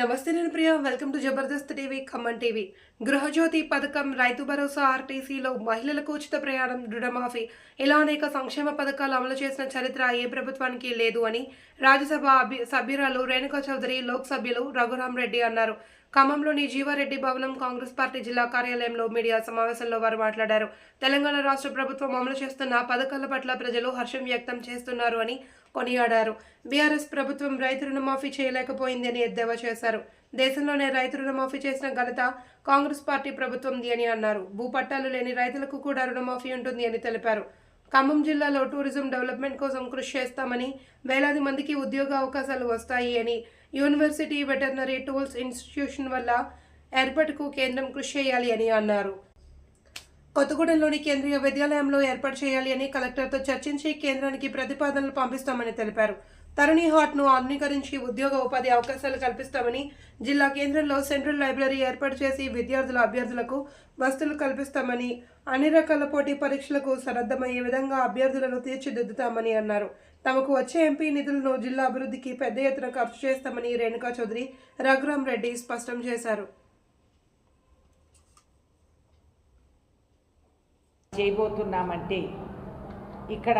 నమస్తే నేను Priya. Welcome to Jabardasth TV Khammam TV Gruhajyothi పథకం రైతు భరోసా ఆర్టీసీలో మహిళలకు ఉచిత ప్రయాణం రుణమాఫీ. ఇలా అనేక సంక్షేమ పథకాలు అమలు చేసిన చరిత్ర ఏ ప్రభుత్వానికి లేదు అని రాజ్యసభ అభి సభ్యురాలు రేణుకా చౌదరి లోక్ సభ్యులు రఘురామ్ రెడ్డి అన్నారు. ఖమ్మంలోని జీవారెడ్డి భవనం కాంగ్రెస్ పార్టీ జిల్లా కార్యాలయంలో మీడియా సమావేశంలో వారు మాట్లాడారు. తెలంగాణ రాష్ట్ర ప్రభుత్వం అమలు చేస్తున్న పథకాల పట్ల ప్రజలు హర్షం వ్యక్తం చేస్తున్నారు అని కొనియాడారు. బీఆర్ఎస్ ప్రభుత్వం రైతు రుణమాఫీ చేయలేకపోయిందని ఎద్దేవా చేశారు. దేశంలోనే రైతు రుణమాఫీ చేసిన ఘనత కాంగ్రెస్ పార్టీ ప్రభుత్వంది అని అన్నారు. భూపట్టాలు లేని రైతులకు కూడా రుణమాఫీ ఉంటుంది అని తెలిపారు. ఖమ్మం జిల్లాలో టూరిజం డెవలప్మెంట్ కోసం కృషి చేస్తామని వేలాది మందికి ఉద్యోగ అవకాశాలు వస్తాయి అని యూనివర్సిటీ వెటర్నరీ టూల్స్ ఇన్స్టిట్యూషన్ వల్ల ఏర్పాటుకు కేంద్రం కృషి చేయాలి అని అన్నారు. కొత్తగూడెంలోని కేంద్రీయ విద్యాలయంలో ఏర్పాటు చేయాలి అని కలెక్టర్తో చర్చించి కేంద్రానికి ప్రతిపాదనలు పంపిస్తామని తెలిపారు. తరుణి హాట్ను ఆధునీకరించి ఉద్యోగ ఉపాధి అవకాశాలు కల్పిస్తామని జిల్లా కేంద్రంలో సెంట్రల్ లైబ్రరీ ఏర్పాటు చేసి విద్యార్థుల అభ్యర్థులకు వసతులు కల్పిస్తామని అన్ని రకాల పోటీ పరీక్షలకు సన్నద్ధమయ్యే విధంగా అభ్యర్థులను తీర్చిదిద్దుతామని అన్నారు. తమకు వచ్చే ఎంపీ నిధులను జిల్లా అభివృద్ధికి పెద్ద ఎత్తున ఖర్చు చేస్తామని రేణుకా చౌదరి రఘురాం రెడ్డి స్పష్టం చేశారు. చేయబోతున్నామంటే ఇక్కడ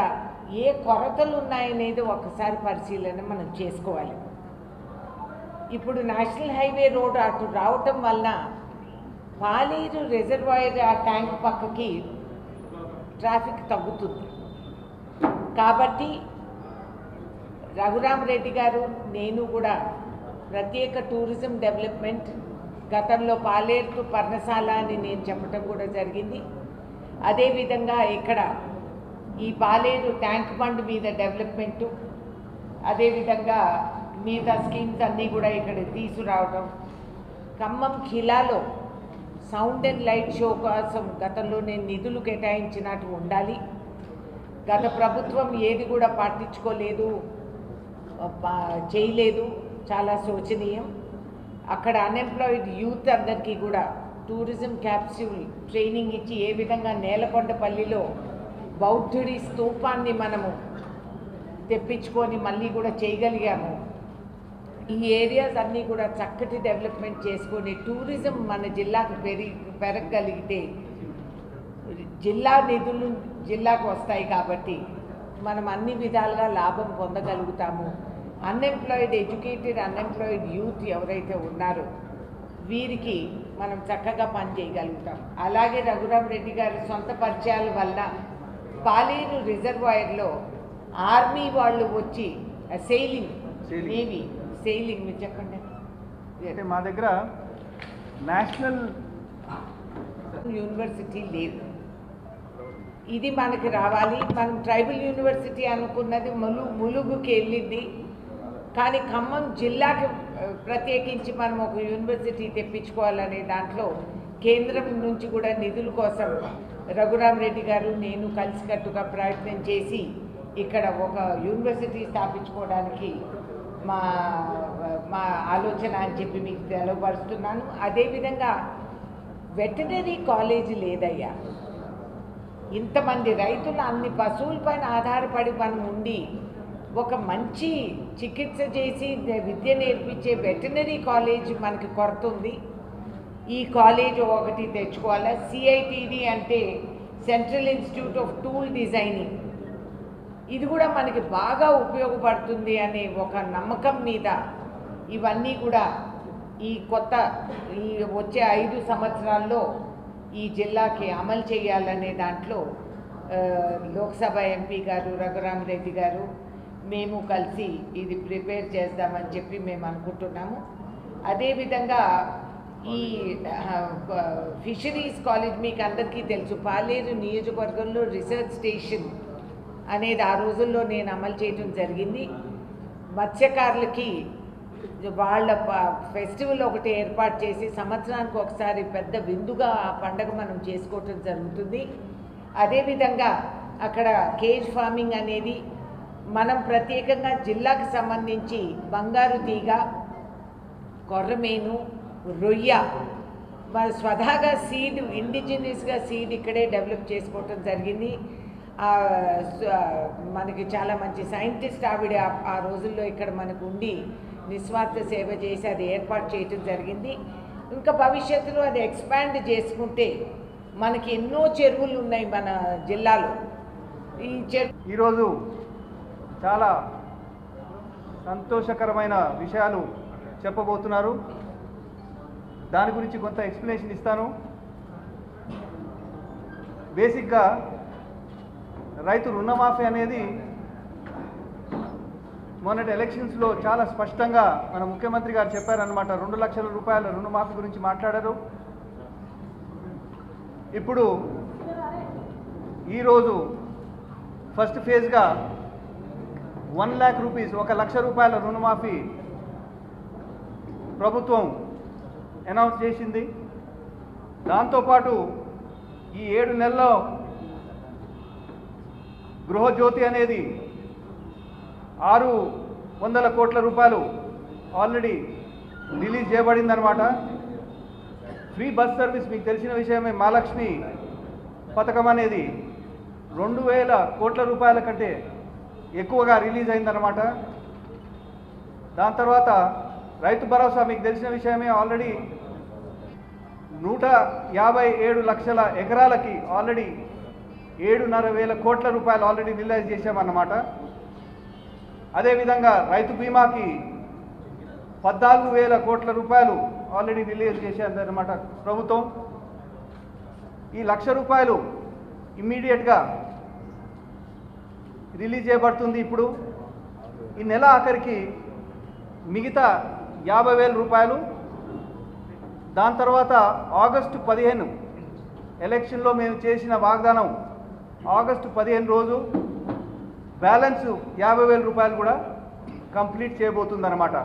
ఏ కొరతలు ఉన్నాయనేది ఒకసారి పరిశీలన మనం చేసుకోవాలి. ఇప్పుడు నేషనల్ హైవే రోడ్ అటు రావటం వలన పాలేరు రిజర్వాయర్ ఆ ట్యాంక్ పక్కకి ట్రాఫిక్ తగ్గుతుంది. కాబట్టి రఘురామరెడ్డి గారు నేను కూడా ప్రత్యేక టూరిజం డెవలప్మెంట్ గతంలో పాలేరు టు పర్ణశాల అని నేను చెప్పడం కూడా జరిగింది. అదేవిధంగా ఇక్కడ ఈ పాలేరు ట్యాంక్ బండ్ మీద డెవలప్మెంటు అదేవిధంగా మిగతా స్కీమ్స్ అన్నీ కూడా ఇక్కడ తీసుకురావడం ఖమ్మం ఖిలాలో సౌండ్ అండ్ లైట్ షో కోసం గతంలో నేను నిధులు కేటాయించినట్టు ఉండాలి. గత ప్రభుత్వం ఏది కూడా పాటించుకోలేదు చేయలేదు. చాలా శోచనీయం. అక్కడ అన్ఎంప్లాయిడ్ యూత్ అందరికీ కూడా టూరిజం క్యాప్స్యూల్ ట్రైనింగ్ ఇచ్చి ఏ విధంగా నేలకొండపల్లిలో బౌద్ధుడి స్తూపాన్ని మనము తెప్పించుకొని మళ్ళీ కూడా చేయగలిగాము. ఈ ఏరియాస్ అన్నీ కూడా చక్కటి డెవలప్మెంట్ చేసుకొని టూరిజం మన జిల్లాకు పెరిగి పెరగగలిగితే జిల్లా నిధులు జిల్లాకు వస్తాయి కాబట్టి మనం అన్ని విధాలుగా లాభం పొందగలుగుతాము. అన్ఎంప్లాయిడ్ ఎడ్యుకేటెడ్ అన్ఎంప్లాయిడ్ యూత్ ఎవరైతే ఉన్నారో వీరికి మనం చక్కగా పని చేయగలుగుతాం. అలాగే రఘురాం రెడ్డి గారి సొంత పరిచయాల వల్ల పాలేరు రిజర్వాయర్లో ఆర్మీ వాళ్ళు వచ్చి సెయిలింగ్. నేవీ సెయిలింగ్ మీరు చెప్పండి. అంటే మా దగ్గర నేషనల్ యూనివర్సిటీ లేదు. ఇది మనకి రావాలి. మనం ట్రైబల్ యూనివర్సిటీ అనుకున్నది ములు ములుగుకి వెళ్ళింది. కానీ ఖమ్మం జిల్లాకి ప్రత్యేకించి మనం ఒక యూనివర్సిటీ తెప్పించుకోవాలనే దాంట్లో కేంద్రం నుంచి కూడా నిధుల కోసం రఘురామ్ రెడ్డి గారు నేను కలిసికట్టుగా ప్రయత్నం చేసి ఇక్కడ ఒక యూనివర్సిటీ స్థాపించుకోవడానికి మా మా ఆలోచన అని చెప్పి మీకు తెలవపరుస్తున్నాను. అదేవిధంగా వెటనరీ కాలేజీ లేదయ్యా. ఇంతమంది రైతులు అన్ని పశువుల పైన ఆధారపడి మనం ఉండి ఒక మంచి చికిత్స చేసి విద్య నేర్పించే వెటనరీ కాలేజ్ మనకి కొరత ఉంది. ఈ కాలేజ్ ఒకటి తెచ్చుకోవాలా? సిఐటిడి అంటే central institute of tool designing ఇది కూడా మనకి బాగా ఉపయోగపడుతుంది అనే ఒక నమ్మకం మీద ఇవన్నీ కూడా ఈ కొత్త ఈ వచ్చే ఐదు సంవత్సరాల్లో ఈ జిల్లాకి అమలు చేయాలనే దాంట్లో లోక్సభ ఎంపీ గారు రఘురామరెడ్డి గారు మేము కలిసి ఇది ప్రిపేర్ చేద్దామని చెప్పి మేము అనుకుంటున్నాము. అదేవిధంగా ఈ ఫిషరీస్ కాలేజ్ మీకు అందరికీ తెలుసు. పాలేరు నియోజకవర్గంలో రీసెర్చ్ స్టేషన్ అనేది ఆ రోజుల్లో నేను అమలు చేయడం జరిగింది. మత్స్యకారులకి వాళ్ళ ఫెస్టివల్ ఒకటి ఏర్పాటు చేసి సంవత్సరానికి ఒకసారి పెద్ద విందుగా ఆ పండగ మనం చేసుకోవటం జరుగుతుంది. అదేవిధంగా అక్కడ కేజ్ ఫార్మింగ్ అనేది మనం ప్రత్యేకంగా జిల్లాకు సంబంధించి బంగారు తీగ కొర్రమేను రొయ్య మన స్వతహాగా సీడ్ ఇండిజినియస్గా సీడ్ ఇక్కడే డెవలప్ చేసుకోవటం జరిగింది. మనకి చాలా మంచి సైంటిస్ట్ ఆవిడ ఆ- రోజుల్లో ఇక్కడ మనకు ఉండి నిస్వార్థ సేవ చేసి అది ఏర్పాటు చేయటం జరిగింది. ఇంకా భవిష్యత్తులో అది ఎక్స్పాండ్ చేసుకుంటే మనకి ఎన్నో చెరువులు ఉన్నాయి మన జిల్లాలో. ఈ చెరువు ఈరోజు చాలా సంతోషకరమైన విషయాలు చెప్పబోతున్నారు. దాని గురించి కొంత ఎక్స్ప్లెనేషన్ ఇస్తాను. బేసిక్గా రైతు రుణమాఫీ అనేది మొన్నటి ఎలక్షన్స్లో చాలా స్పష్టంగా మన ముఖ్యమంత్రి గారు చెప్పారనమాట రెండు లక్షల రూపాయల రుణమాఫీ గురించి మాట్లాడారు. ఇప్పుడు ఈరోజు ఫస్ట్ ఫేజ్గా వన్ ల్యాక్ రూపీస్ ఒక లక్ష రూపాయల రుణమాఫీ ప్రభుత్వం అనౌన్స్ చేసింది. దాంతోపాటు ఈ ఏడు నెలల్లో గృహజ్యోతి అనేది ఆరు వందల కోట్ల రూపాయలు ఆల్రెడీ రిలీజ్ చేయబడిందనమాట ఫ్రీ బస్ సర్వీస్ మీకు తెలిసిన విషయమే మహాలక్ష్మి పథకం అనేది రెండు వేల కోట్ల రూపాయల కంటే ఎక్కువగా రిలీజ్ అయిందనమాట దాని తర్వాత రైతు భరోసా మీకు తెలిసిన విషయమే ఆల్రెడీ నూట యాభై ఏడు లక్షల ఎకరాలకి ఆల్రెడీ ఏడున్నర వేల కోట్ల రూపాయలు ఆల్రెడీ రిలైజ్ చేశామన్నమాట. అదేవిధంగా రైతు బీమాకి పద్నాలుగు వేల కోట్ల రూపాయలు ఆల్రెడీ రిలీజ్ చేశారన్నమాట ప్రభుత్వం. ఈ లక్ష రూపాయలు ఇమ్మీడియట్గా రిలీజ్ చేయబడుతుంది ఇప్పుడు. ఈ నెల ఆఖరికి మిగతా యాభై వేల రూపాయలు దాని తర్వాత ఆగస్టు పదిహేను ఎలక్షన్లో మేము చేసిన వాగ్దానం ఆగస్టు పదిహేను రోజు బ్యాలెన్స్ యాభై వేల రూపాయలు కూడా కంప్లీట్ చేయబోతుందన్నమాట.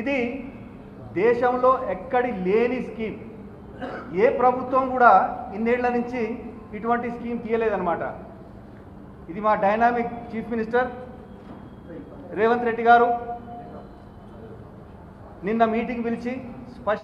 ఇది దేశంలో ఎక్కడి లేని స్కీమ్. ఏ ప్రభుత్వం కూడా ఇన్నేళ్ళ నుంచి ఇటువంటి స్కీమ్ తీయలేదన్నమాట. ఇది మా dynamic chief minister Revanth Reddy గారు. నిన్న మీటింగ్ పిలిచి